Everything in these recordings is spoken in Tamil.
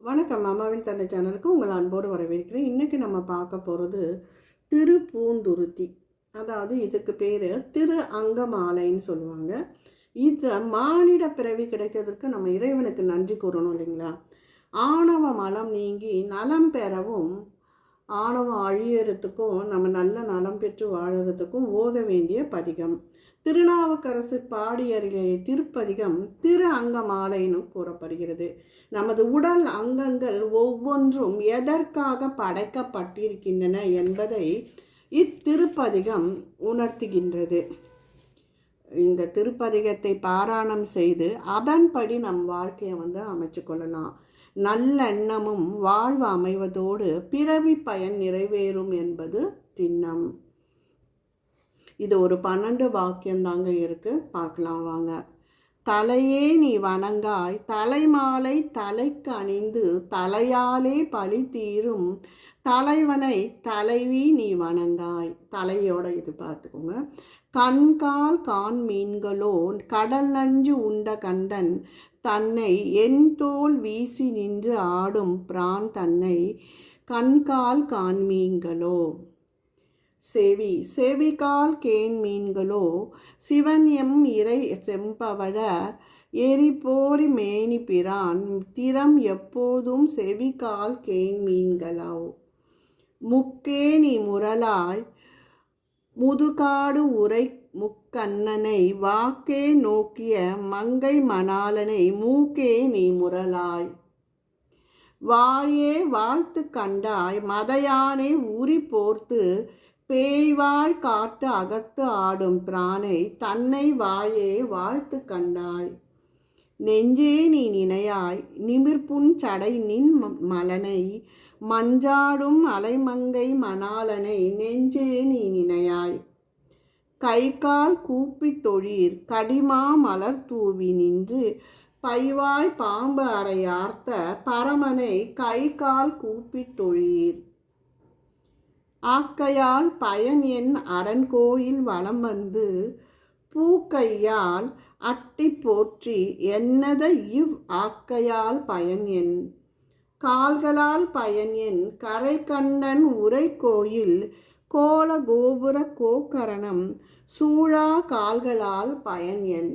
வணக்கம் அம்மாவின் தன்னை சேனலுக்கு உங்கள் அன்போடு வரவேற்கிறேன். இன்றைக்கி நம்ம பார்க்க போகிறது திருப்பூந்துருத்தி. அதாவது இதுக்கு பேர் திரு அங்கமாலைன்னு சொல்லுவாங்க. இது மானிட பிறவி கிடைத்ததற்கு நம்ம இறைவனுக்கு நன்றி கூறணும் இல்லைங்களா? ஆணவ மலம் நீங்கி நலம் பெறவும் ஆணவம் அழியறதுக்கும் நம்ம நல்ல நலம் பெற்று வாழறதுக்கும் ஓத வேண்டிய பதிகம். திருநாவுக்கரசு பாடியருளே திருப்பதிகம் திரு அங்கமாலைன்னு கூறப்படுகிறது. நமது உடல் அங்கங்கள் ஒவ்வொன்றும் எதற்காக படைக்கப்பட்டிருக்கின்றன என்பதை இத்திருப்பதிகம் உணர்த்துகின்றது. இந்த திருப்பதிகத்தை பாராயணம் செய்து அதன்படி நம் வாழ்க்கையை வந்து அமைச்சு கொள்ளலாம். நல்லெண்ணமும் வாழ்வு அமைவதோடு பிறவி பயன் நிறைவேறும் என்பது திண்ணம். இது ஒரு பன்னெண்டு வாக்கியம் தாங்க இருக்கு. பார்க்கலாம் வாங்க. தலையே நீ வணங்காய் தலைமாலை தலைக்கு அணிந்து தலையாலே பழி தீரும் தலைவனை தலைவி நீ வணங்காய். தலையோட இது பார்த்துக்கோங்க. கண்கால் கான் மீன்களோ கடல் நஞ்சு உண்ட கண்டன் தன்னை என் தோல் வீசி நின்று ஆடும் பிரான் தன்னை கண்கால் கான் மீன்களோ செவி செவிகால் கேன் மீன்களோ சிவன் எம் இறை செம்பவழ எரிபோரி மேனி பிரான் திறம் எப்போதும் செவிகால் கேன் மீன்களோ முக்கேணி முரலாய் முதுகாடு உரை முக்கண்ணனை வாக்கே நோக்கிய மங்கை மணாலனை மூக்கே நீ முரலாய் வாயே வாழ்த்து கண்டாய் மதையானை ஊறி போர்த்து பேய்வாழ் காட்டு அகத்து ஆடும் பிரானை தன்னை வாயே வாழ்த்து கண்டாய். நெஞ்சே நீ நினையாய் நிமிர்புன் சடை நின் மலனை மஞ்சாடும் அலைமங்கை மணாலனை நெஞ்சே நீ நினையாய். கை கால் கூப்பி தொழீர் கடிமா மலர் தூவி நின்று பைவாய் பாம்பு அறையார்த்த பரமனை கை கால் கூப்பி தொழிர் ஆக்கையால் பயன் என் அரண்கோயில் வலம் வந்து பூக்கையால் அட்டி போற்றி என்னத இவ் ஆக்கையால் பயன் என் கால்களால் பயன் என் கரை கண்ணன் உரை கோயில் கோல கோபுர கோக்கரணம் சூழா கால்களால் பயன் என்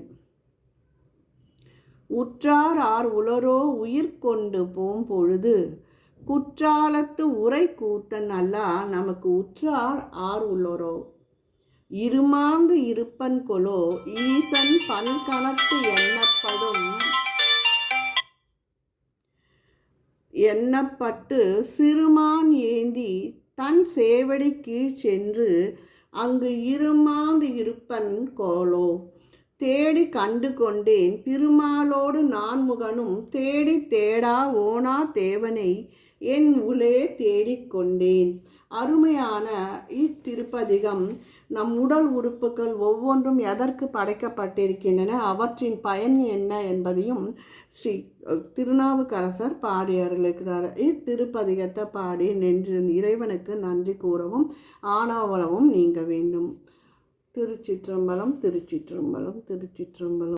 உற்றார் ஆர் உளரோ உயிர் கொண்டு போம் பொழுது குற்றாலத்து உரை கூத்தன் அல்லா நமக்கு உற்றார் ஆர் உளரோ. இருமாங்கு இருப்பன் கொலோ ஈசன் பல்கணத்து எண்ணப்படும். எண்ணப்பட்டு சிறுமான் ஏந்தி தன் சேவடி கீழ் சென்று அங்கு இருமாந்து இருப்பன் கோலோ. தேடி கண்டு கொண்டேன் திருமாலோடு நான் முகனும் தேடி தேடா ஓனா தேவனை என் உளே தேடிக்கொண்டேன் அருமையான இத்திருப்பதிகம். நம் உடல் உறுப்புகள் ஒவ்வொன்றும் எதற்கு படைக்கப்பட்டிருக்கின்றன? அவற்றின் பயன் என்ன என்பதையும் ஸ்ரீ திருநாவுக்கரசர் பாடி அருளுகிறார் இத்திருப்பதிகத்தை பாடி நின்று இறைவனுக்கு நன்றி கூறவும் ஆணாவளவும் நீங்க வேண்டும். திருச்சிற்றம்பலம் திருச்சிற்றம்பலம் திருச்சிற்றம்பலம்.